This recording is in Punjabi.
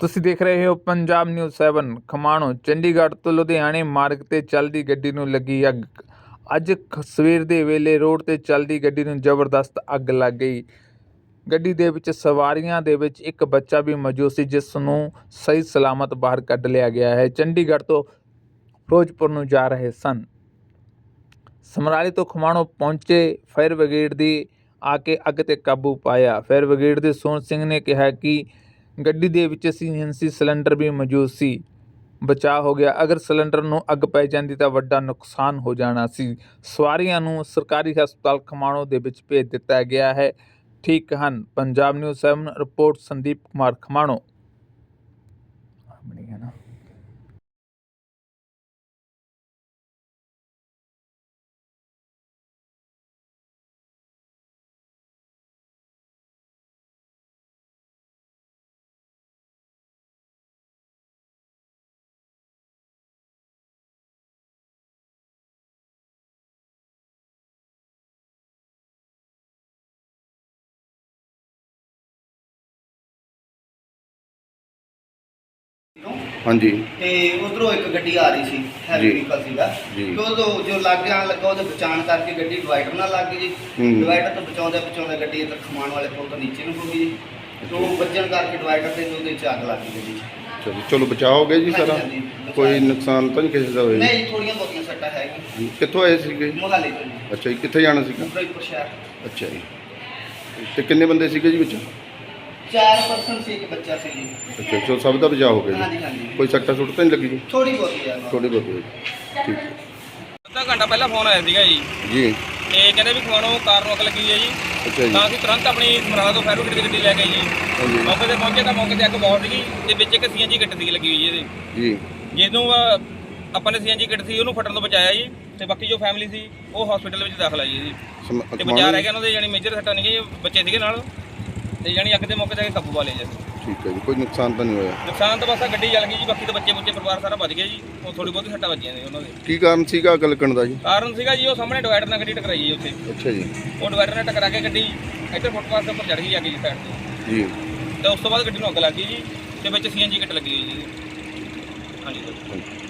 ਤੁਸੀਂ ਦੇਖ ਰਹੇ ਹੋ ਪੰਜਾਬ ਨਿਊਜ਼ 7 ਖਮਾਣੋ, ਚੰਡੀਗੜ੍ਹ ਤੋਂ ਲੁਧਿਆਣੇ ਮਾਰਗ ਤੇ ਚੱਲਦੀ ਗੱਡੀ ਨੂੰ ਲੱਗੀ ਅੱਗ। ਅੱਜ ਖ- ਸਵੇਰ ਦੇ ਵੇਲੇ ਰੋਡ ਤੇ ਚੱਲਦੀ ਗੱਡੀ ਨੂੰ ਜ਼ਬਰਦਸਤ ਅੱਗ ਲੱਗ ਗਈ। ਗੱਡੀ ਦੇ ਵਿੱਚ ਸਵਾਰੀਆਂ ਦੇ ਵਿੱਚ ਇੱਕ ਬੱਚਾ ਵੀ ਮੌਜੂਦ ਸੀ, ਜਿਸ ਨੂੰ ਸਹੀ ਸਲਾਮਤ ਬਾਹਰ ਕੱਢ ਲਿਆ ਗਿਆ ਹੈ। ਚੰਡੀਗੜ੍ਹ ਤੋਂ ਫਿਰੋਜ਼ਪੁਰ ਨੂੰ ਜਾ ਰਹੇ ਸਨ। ਸਮਰਾਲੇ ਤੋਂ ਖਮਾਣੋ ਪਹੁੰਚੇ ਫਾਇਰ ਬ੍ਰਿਗੇਡ ਦੀ ਆ ਕੇ ਅੱਗ ਤੇ ਕਾਬੂ ਪਾਇਆ। ਫਾਇਰ ਬ੍ਰਿਗੇਡ ਦੇ ਸੋਹਣ ਸਿੰਘ ਨੇ ਕਿਹਾ ਕਿ ਗੱਡੀ ਦੇ ਵਿੱਚ ਸੀਐਨਸੀ ਸਿਲੰਡਰ ਵੀ ਮੌਜੂਦ ਸੀ। ਬਚਾਅ ਹੋ ਗਿਆ। ਅਗਰ ਸਿਲੰਡਰ ਨੂੰ ਅੱਗ ਪੈ ਜਾਂਦੀ ਤਾਂ ਵੱਡਾ ਨੁਕਸਾਨ ਹੋ ਜਾਣਾ ਸੀ। ਸਵਾਰੀਆਂ ਨੂੰ ਸਰਕਾਰੀ ਹਸਪਤਾਲ ਖਮਾਣੋ ਦੇ ਵਿੱਚ ਭੇਜ ਦਿੱਤਾ ਗਿਆ ਹੈ। ਠੀਕ ਹਨ। Punjab news 7 report Sandeep Kumar Khamano. ਹਾਂਜੀ। ਤੇ ਉਧਰੋਂ ਇੱਕ ਗੱਡੀ ਆ ਰਹੀ ਸੀ ਹੈਵੀ ਜੀ। ਵਹੀਕਲ ਸੀਗਾ। ਜੀ। ਤੇ ਉਦੋਂ ਜੋ ਲੱਗਿਆ ਲੱਗਾ ਉਹਦੇ ਬਚਾਉਣ ਕਰਕੇ ਗੱਡੀ ਡਿਵਾਈਡਰ ਨਾਲ ਲੱਗ ਗਈ ਜੀ। ਹੂੰ। ਡਿਵਾਈਡਰ ਤੋਂ ਬਚਾਉਂਦੇ ਬਚਾਉਂਦੇ ਗੱਡੀ ਇੱਧਰ ਖਮਾਣ ਵਾਲੇ ਪੁਲ ਤੋਂ ਨੀਚੇ ਨੂੰ ਹੋ ਗਈ ਜੀ। ਤੇ ਉਹ ਵੱਜਣ ਕਰਕੇ ਡਿਵਾਈਡਰ ਤੇ ਉਹਦੇ ਚ ਅੱਗ ਲੱਗ ਗਈ ਗੱਡੀ 'ਚ। ਚਲੋ ਗਿਆ ਜੀ ਸਾਰਾ। ਹਾਂਜੀ, ਬਚਾਅ। ਕੋਈ ਨੁਕਸਾਨ ਤਾਂ ਨਹੀਂ ਕਿਸੇ ਦਾ ਹੋਇਆ ਨਹੀਂ ਥੋੜੀਆਂ ਬਹੁਤੀਆਂ ਸੱਟਾਂ ਹੈਗੀਆਂ ਜੀ। ਕਿੱਥੋਂ ਆਏ ਸੀਗੇ? ਮੋਹਾਲੀ ਤੋਂ ਜੀ। ਅੱਛਾ ਜੀ ਕਿੱਥੇ ਜਾਣਾ ਸੀਗਾ? ਫਿਰੋਜ਼ਪੁਰ ਸ਼ਹਿਰ ਅੱਛਾ ਜੀ। ਤੇ ਕਿੰਨੇ ਬੰਦੇ ਸੀਗੇ ਜੀ ਵਿੱਚ? ਚਾਰ ਪਰਸਨ ਸੀ ਇੱਕ ਬੱਚਾ ਸੀ ਜੀ। ਅੱਛਾ ਚਲੋ ਸਭ ਦਾ ਬਚਾਅ ਹੋ ਗਿਆ ਹਾਂਜੀ ਜੀ। ਹਾਂਜੀ ਕੋਈ ਸੱਟਾ ਸੁੱਟ ਤਾਂ ਨਹੀਂ ਲੱਗੀ ਜੀ? ਥੋੜੀ ਬਹੁਤੀ ਆ ਥੋੜੀ ਬਹੁਤੀ ਠੀਕ। ਹੈ। ਅੱਧਾ ਘੰਟਾ ਪਹਿਲਾਂ ਫੋਨ ਆਇਆ ਸੀਗਾ ਜੀ। ਜੀ। ਤੇ ਕਹਿੰਦੇ ਵੀ ਖਵਾਣੋ ਕਾਰ ਅੱਗ ਲੱਗੀ ਹੈ ਜੀ। ਅੱਛਾ ਜੀ। ਤਾਂ ਅਸੀਂ ਤੁਰੰਤ ਆਪਣੀ ਸਮਰਾਲਾ ਤੋਂ ਫਾਇਰ ਬ੍ਰਿਗੇਡ ਦੀ ਗੱਡੀ ਲੈ ਕੇ ਜੀ। ਹਾਂਜੀ। ਮੌਕੇ ਤੇ ਪਹੁੰਚੇ ਤਾਂ ਮੌਕੇ ਤੇ ਅੱਗ ਬਹੁਤ ਸੀਗੀ ਤੇ ਵਿੱਚ ਇੱਕ ਸੀਐਨਜੀ ਗੱਡੀ ਸੀ ਲੱਗੀ ਹੋਈ ਜੀ ਇਹਦੇ। ਜੀ। ਜਿਹਨੂੰ ਅਹ, ਆਪਾਂ ਨੇ ਸੀਐਨਜੀ ਗੱਡੀ ਸੀ ਉਹਨੂੰ ਫਟਣ ਤੋਂ ਬਚਾਇਆ ਜੀ। ਤੇ ਬਾਕੀ ਜੋ ਫੈਮਿਲੀ ਸੀ ਉਹ ਹਸਪੀਟਲ ਵਿੱਚ ਦਾਖਲ ਆ ਜੀ ਇਹਦੀ। ਸਮ- ਤੇ ਬਚਾ ਰਹਿ ਗਿਆ ਉਹਨਾਂ ਦੇ ਯਾਨੀ ਮੇਜਰ ਸੱਟਾਂ ਨਹੀਂ ਗਈ ਬੱਚੇ ਸੀਗੇ ਨਾਲ। ਤੇ ਯਾਨੀ ਅੱਗ ਦੇ ਮੌਕੇ ਤੇ ਆ ਕੇ ਕਾਬੂ ਪਾ ਲਿਆ ਜੀ। ਠੀਕ ਹੈ ਜੀ ਕੋਈ ਨੁਕਸਾਨ ਤਾਂ ਨਹੀਂ ਹੋਇਆ? ਨੁਕਸਾਨ ਤਾਂ ਬਸ ਆਹ ਗੱਡੀ ਜਲ ਗਈ ਜੀ ਬਾਕੀ ਤਾਂ ਬੱਚੇ ਬੁੱਚੇ ਪਰਿਵਾਰ ਸਾਰਾ ਬਚ ਗਿਆ ਜੀ। ਉਹ ਥੋੜੀ ਬਹੁਤੀ ਸੱਟਾਂ ਵੱਜੀਆਂ ਨੇ ਉਹਨਾਂ ਦੇ। ਕੀ ਕਾਰਨ ਸੀਗਾ ਅੱਗ ਲੱਗਣ ਦਾ ਜੀ? ਕਾਰਨ ਸੀਗਾ ਜੀ ਉਹ ਸਾਹਮਣੇ ਡਿਵਾਈਡਰ ਨਾਲ ਗੱਡੀ ਟਕਰਾਈ ਜੀ ਉੱਥੇ। ਅੱਛਾ ਜੀ। ਉਹ ਡਿਵਾਈਡਰ ਨਾਲ ਟਕਰਾ ਕੇ ਗੱਡੀ ਇੱਧਰ ਫੁੱਟਪਾਥ ਦੇ ਉੱਪਰ ਚੜ ਗਈ ਅੱਗੇ ਜੀ ਸਾਈਡ ਤੇ। ਜੀ। ਤੇ ਉਸ ਤੋਂ ਬਾਅਦ ਗੱਡੀ ਨੂੰ ਅੱਗ ਲੱਗ ਗਈ ਜੀ ਤੇ ਵਿੱਚ ਸੀਐਨਜੀ ਕਿੱਟ ਲੱਗੀ ਹੋਈ ਜੀ। ਇਹਦੀ। ਹਾਂਜੀ। ਸਰ ਹਾਂਜੀ।